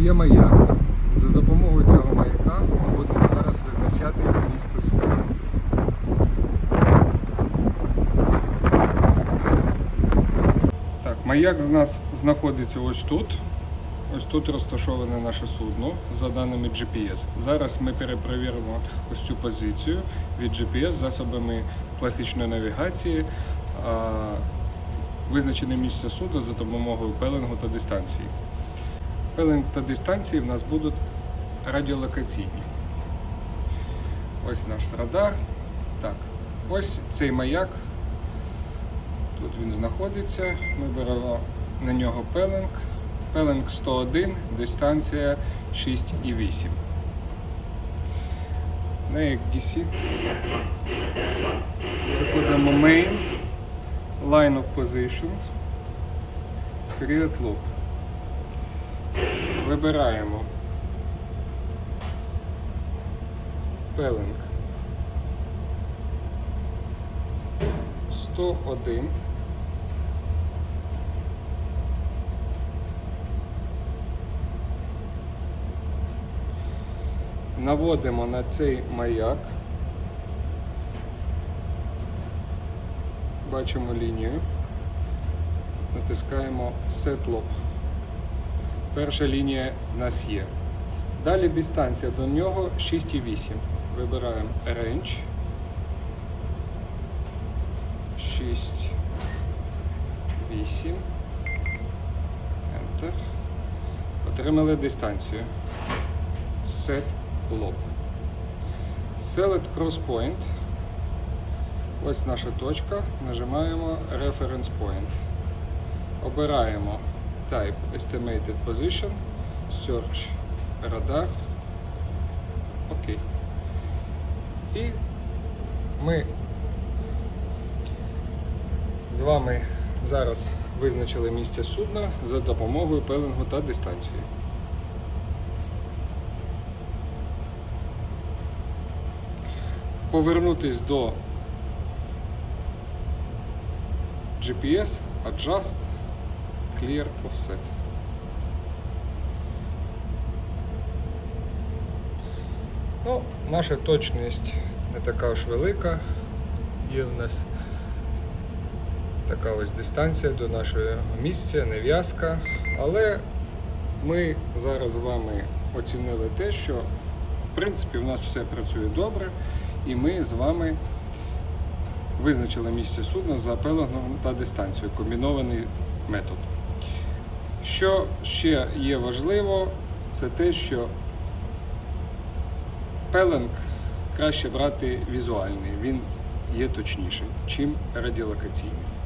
Є маяк. За допомогою цього маяка ми будемо зараз визначати місце судна. Так, маяк з нас знаходиться ось тут. Ось тут розташоване наше судно за даними GPS. Зараз ми перепровіримо ось цю позицію від GPS засобами класичної навігації. Визначене місце судна за допомогою пеленгу та дистанції. Пеленг та дистанції в нас будуть радіолокаційні. Ось наш радар. Так, ось цей маяк. Тут він знаходиться. Ми беремо на нього пеленг. Пеленг 101, дистанція 6,8. На як DC. Заходимо main, line of position, create loop. Вибираємо. Пеленг 101 наводимо на цей маяк. Бачимо лінію. Натискаємо Set Lock Перша лінія в нас є. Далі дистанція до нього 6,8. Вибираємо Range. 6, 8. Enter. Отримали дистанцію. Set Lock. Select Cross Point. Ось наша точка. Нажимаємо Reference Point. Обираємо Type Estimated Position, Search Radar. Окей. І ми з вами зараз визначили місце судна за допомогою пеленгу та дистанції. Повернутись до GPS, Adjust, Clear Offset. Ну, наша точність не така уж велика. Є в нас така ось дистанція до нашого місця, нев'язка. Але ми зараз з вами оцінили те, що в принципі в нас все працює добре, і ми з вами визначили місце судна за пеленгом та дистанцією, комбінований метод. Що ще є важливо, це те, що пеленг краще брати візуальний, він є точнішим, чим радіолокаційний.